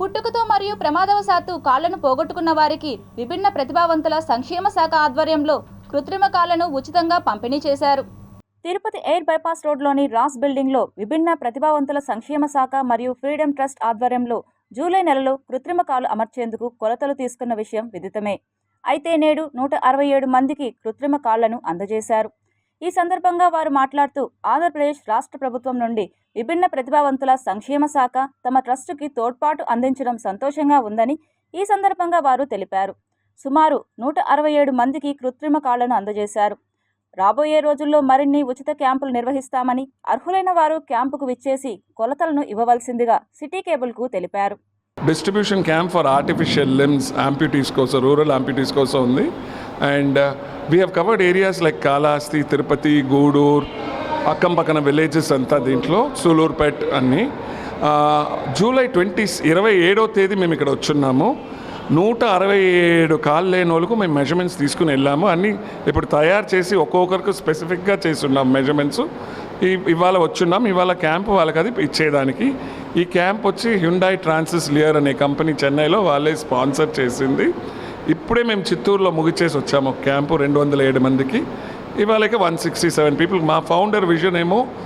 పుట్టుకతో మరియు ప్రమాదవశాత్తు కాళ్ళను పోగొట్టుకున్న వారికి విభిన్న ప్రతిభావంతుల సంక్షేమ శాఖ ఆధ్వర్యంలో కృత్రిమ కాళ్ళను ఉచితంగా పంపిణీ చేశారు. తిరుపతి ఎయిర్ బైపాస్ రోడ్లోని రాస్ బిల్డింగ్లో విభిన్న ప్రతిభావంతుల సంక్షేమ శాఖ మరియు ఫ్రీడమ్ ట్రస్ట్ ఆధ్వర్యంలో జూలై నెలలో కృత్రిమ కాలు అమర్చేందుకు కొలతలు తీసుకున్న విషయం విదితమే. అయితే నేడు నూట అరవై ఏడు మందికి కృత్రిమ కాళ్ళను అందజేశారు. ఈ సందర్భంగా వారు మాట్లాడుతూ ఆంధ్రప్రదేశ్ రాష్ట్ర ప్రభుత్వం నుండి విభిన్న ప్రతిభావంతుల సంక్షేమ శాఖ తమ ట్రస్టుకి తోడ్పాటు అందించడం సంతోషంగా ఉందని ఈ సందర్భంగా వారు తెలిపారు. సుమారు నూట అరవై ఏడు మందికి కృత్రిమ కాళ్ళను అందజేశారు. రాబోయే రోజుల్లో మరిన్ని ఉచిత క్యాంపులు నిర్వహిస్తామని అర్హులైన వారు క్యాంపుకు విచ్చేసి కొలతలను ఇవ్వవలసిందిగా సిటీ కేబుల్కు తెలిపారు. Distribution camp for artificial limbs amputees కోసం రూరల్ ఆంప్యూటీస్ కోసం ఉంది. And we have covered areas like Kalahasti Tirupati Gudur అక్కం పక్కన విలేజెస్ అంతా దీంట్లో సూలూర్పేట్ అన్నీ. Uh, జూలై ట్వంటీ ఇరవై ఏడో తేదీ మేము ఇక్కడ వచ్చున్నాము. నూట అరవై ఏడు కాళ్ళు లేని వాళ్ళకు మేము మెజర్మెంట్స్ తీసుకుని వెళ్ళాము. అన్నీ ఇప్పుడు తయారు చేసి ఒక్కొక్కరికి స్పెసిఫిక్గా చేస్తున్నాం మెజర్మెంట్స్ ఈ ఇవాళ వచ్చున్నాం. ఇవాళ క్యాంప్ వాళ్ళకి అది ఇచ్చేయడానికి ఈ క్యాంప్ వచ్చి హ్యుండాయ్ ట్రాన్సిస్ లియర్ అనే కంపెనీ చెన్నైలో వాళ్ళే స్పాన్సర్ చేసింది. ఇప్పుడే మేము చిత్తూరులో ముగిచేసి వచ్చాము క్యాంపు రెండు వందల ఏడు మందికి. ఇవాళకి వన్ సిక్స్టీ సెవెన్ పీపుల్. మా ఫౌండర్ విజన్ ఏమో